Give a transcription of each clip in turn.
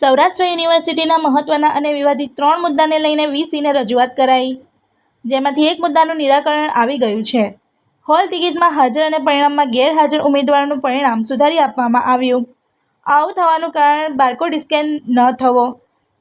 સૌરાષ્ટ્ર યુનિવર્સિટીના મહત્વના અને વિવાદિત ત્રણ મુદ્દાને લઈને વીસીને રજૂઆત કરાઈ. જેમાંથી એક મુદ્દાનું નિરાકરણ આવી ગયું છે. હોલ ટિકિટમાં હાજર અને પરિણામમાં ગેરહાજર ઉમેદવારોનું પરિણામ સુધારી આપવામાં આવ્યું. આવું થવાનું કારણ બારકોડ સ્કેન ન થવો.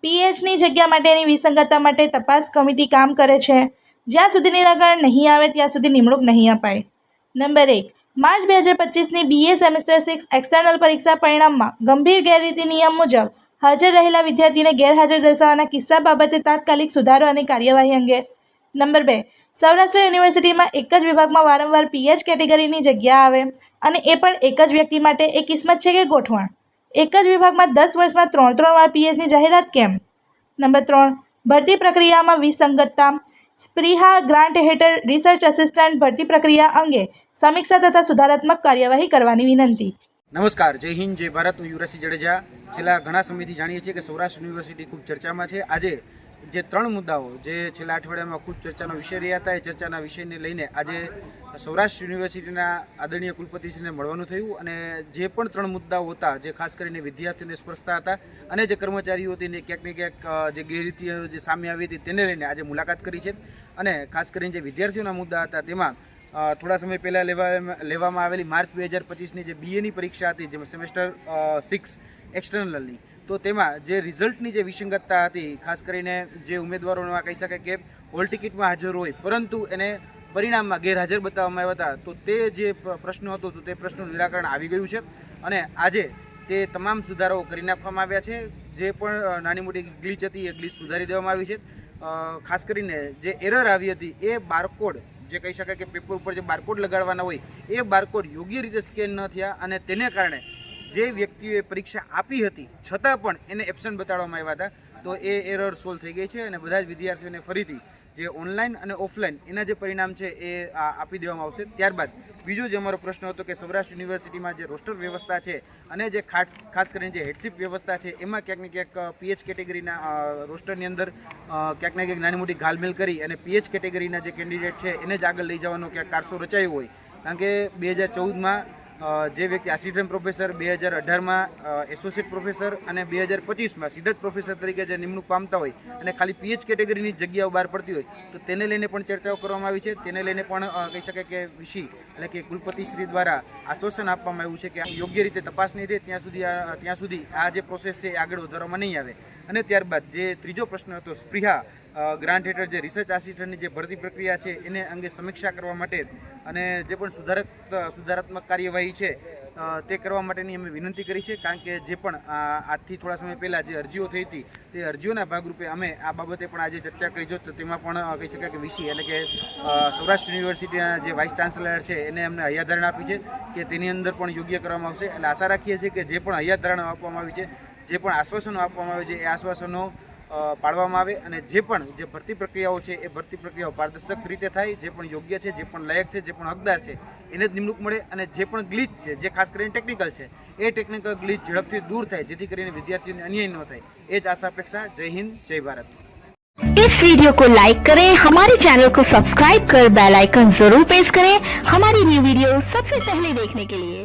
પીએચની જગ્યા માટેની વિસંગતતા માટે તપાસ કમિટી કામ કરે છે. જ્યાં સુધી નિરાકરણ નહીં આવે, ત્યાં સુધી નિમણૂક નહીં અપાય. નંબર એક. માર્ચ બે હજાર પચીસની બીએ સેમેસ્ટર સિક્સ એક્સટર્નલ પરીક્ષા પરિણામમાં ગંભીર ગેરરીતિ નિયમ મુજબ હાજર રહેલા વિદ્યાર્થીને ગેરહાજર દર્શાવવાના કિસ્સા બાબતે તાત્કાલિક સુધારો અને કાર્યવાહી અંગે. નંબર બે. સૌરાષ્ટ્ર યુનિવર્સિટીમાં એક જ વિભાગમાં વારંવાર પીએચ કેટેગરીની જગ્યા આવે અને એ પણ એક જ વ્યક્તિ માટે. એ કિસ્મત છે કે ગોઠવણ? એક જ વિભાગમાં દસ વર્ષમાં ત્રણ ત્રણ વાર પીએચની જાહેરાત કેમ? નંબર ત્રણ. ભરતી પ્રક્રિયામાં વિસંગતતા. સ્પ્રિહા ગ્રાન્ટ હેઠળ રિસર્ચ આસિસ્ટન્ટ ભરતી પ્રક્રિયા અંગે સમીક્ષા તથા સુધારાત્મક કાર્યવાહી કરવાની વિનંતી. નમસ્કાર, જય હિન્દ, જય ભારત. હું યુવરાજસિંહ જડેજા. છેલ્લા ઘણા સમયથી જાણીએ છીએ કે સૌરાષ્ટ્ર યુનિવર્સિટી ખૂબ ચર્ચામાં છે. આજે જે ત્રણ મુદ્દાઓ, જે છેલ્લા અઠવાડિયામાં ખૂબ ચર્ચાનો વિષય રહ્યા હતા, એ ચર્ચાના વિષયને લઈને આજે સૌરાષ્ટ્ર યુનિવર્સિટીના આદરણીય કુલપતિશ્રીને મળવાનું થયું અને જે પણ ત્રણ મુદ્દાઓ હતા, જે ખાસ કરીને વિદ્યાર્થીઓને સ્પર્શતા હતા અને જે કર્મચારીઓ હતી ને ક્યાંક ને ક્યાંક જે ગેરરીતિઓ જે સામે આવી હતી, તેને લઈને આજે મુલાકાત કરી છે. અને ખાસ કરીને જે વિદ્યાર્થીઓના મુદ્દા હતા, તેમાં થોડા સમય પહેલાં લેવા લેવામાં આવેલી માર્ચ બે હજાર પચીસની જે બીએની પરીક્ષા હતી, જેમાં સેમેસ્ટર સિક્સ એક્સટર્નલની તો તેમાં જે રિઝલ્ટની જે વિસંગતતા હતી, ખાસ કરીને જે ઉમેદવારોમાં કહી શકાય કે હોલ ટિકિટમાં હાજર હોય, પરંતુ એને પરિણામમાં ગેરહાજર બતાવવામાં આવ્યા હતા, તો તે જે પ્ર- પ્રશ્ન હતો, તો તે પ્રશ્નનું નિરાકરણ આવી ગયું છે. અને આજે તે તમામ સુધારાઓ કરી નાખવામાં આવ્યા છે. જે પણ નાની મોટી ગ્લીચ હતી, એ ગ્લીચ સુધારી દેવામાં આવી છે. ખાસ કરીને જે એરર આવી હતી, એ બારકોડ જે કહી શકાય કે પેપર ઉપર જે બારકોડ લગાડવાના હોય, એ બારકોડ યોગ્ય રીતે સ્કેન ન થયા અને તેને કારણે જે વ્યક્તિઓએ પરીક્ષા આપી હતી, છતાં પણ એને એબસન્ટ બતાડવામાં આવ્યા હતા, તો એ એરર સોલ્વ થઈ ગઈ છે અને બધા જ વિદ્યાર્થીઓને ફરીથી જે ઓનલાઈન અને ઓફલાઈન એના જે પરિણામ છે એ આપી દેવામાં આવશે. ત્યારબાદ બીજો જે અમારો પ્રશ્ન હતો કે સૌરાષ્ટ્ર યુનિવર્સિટીમાં જે રોસ્ટર વ્યવસ્થા છે અને જે ખાસ ખાસ કરીને જે હેડશીપ વ્યવસ્થા છે, એમાં ક્યાંક ને ક્યાંક પીએચ કેટેગરીના રોસ્ટરની અંદર ક્યાંક ને ક્યાંક નાની મોટી ઘાલમેલ કરી અને પીએચ કેટેગરીના જે કેન્ડિડેટ છે એને જ આગળ લઈ જવાનો ક્યાંક કારસો રચાયો હોય. કારણ કે બે હજાર ચૌદમાં જે વ્યક્તિ આસિસ્ટન્ટ પ્રોફેસર બે હજાર અઢારમાં એસોસિએટ પ્રોફેસર અને બે હજાર પચીસમાં સીધા જ પ્રોફેસર તરીકે જે નિમણૂક પામતા હોય અને ખાલી પીએચ કેટેગરીની જગ્યાઓ બહાર પડતી હોય, તો તેને લઈને પણ ચર્ચાઓ કરવામાં આવી છે. તેને લઈને પણ કહી શકાય કે વિષય એટલે કે કુલપતિશ્રી દ્વારા આશ્વાસન આપવામાં આવ્યું છે કે યોગ્ય રીતે તપાસ નહીં થાય, ત્યાં સુધી ત્યાં સુધી આ જે પ્રોસેસ છે એ આગળ વધારવામાં નહીં આવે. અને ત્યારબાદ જે ત્રીજો પ્રશ્ન હતો સ્પ્રિહા ગ્રાન્ટ હેઠળ જે રિસર્ચ આસિસ્ટન્ટની જે ભરતી પ્રક્રિયા છે, એને અંગે સમીક્ષા કરવા માટે અને જે પણ સુધારક, સુધારાત્મક કાર્યવાહી છે તે કરવા માટેની અમે વિનંતી કરી છે, કારણ કે જે પણ આજથી થોડા સમય પહેલાં જે અરજીઓ થઈ હતી, તે અરજીઓના ભાગરૂપે અમે આ બાબતે પણ આજે ચર્ચા કરી જો તેમાં પણ કહી શકાય કે વીસી એટલે કે સૌરાષ્ટ્ર યુનિવર્સિટીના જે વાઇસ ચાન્સલર છે, એને અમને હૈયાધારણા આપી છે કે તેની અંદર પણ યોગ્ય કરવામાં આવશે. એટલે આશા રાખીએ છીએ કે જે પણ હૈયાધારણા આપવામાં આવી છે, જે પણ આશ્વાસનો આપવામાં આવે છે, એ આશ્વાસનો પાડવામાં આવે અને જે પણ જે ભરતી પ્રક્રિયાઓ છે એ ભરતી પ્રક્રિયાઓ પારદર્શક રીતે થાય જે પણ યોગ્ય છે જે પણ લાયક છે જે પણ હકદાર છે એને જ નિમણૂક મળે અને જે પણ ગ્લીચ છે જે ખાસ કરીને ટેકનિકલ છે એ ટેકનિકલ ગ્લીચ ઝડપથી દૂર થાય જેથી કરીને વિદ્યાર્થીઓને અન્યાય ન થાય એ જ આશા અપેક્ષા જય હિન્દ જય ભારત इस वीडियो को लाइक करें हमारे चैनल को सब्सक्राइब कर बेल आइकन जरूर प्रेस करें हमारी न्यू वीडियो सबसे पहले देखने के लिए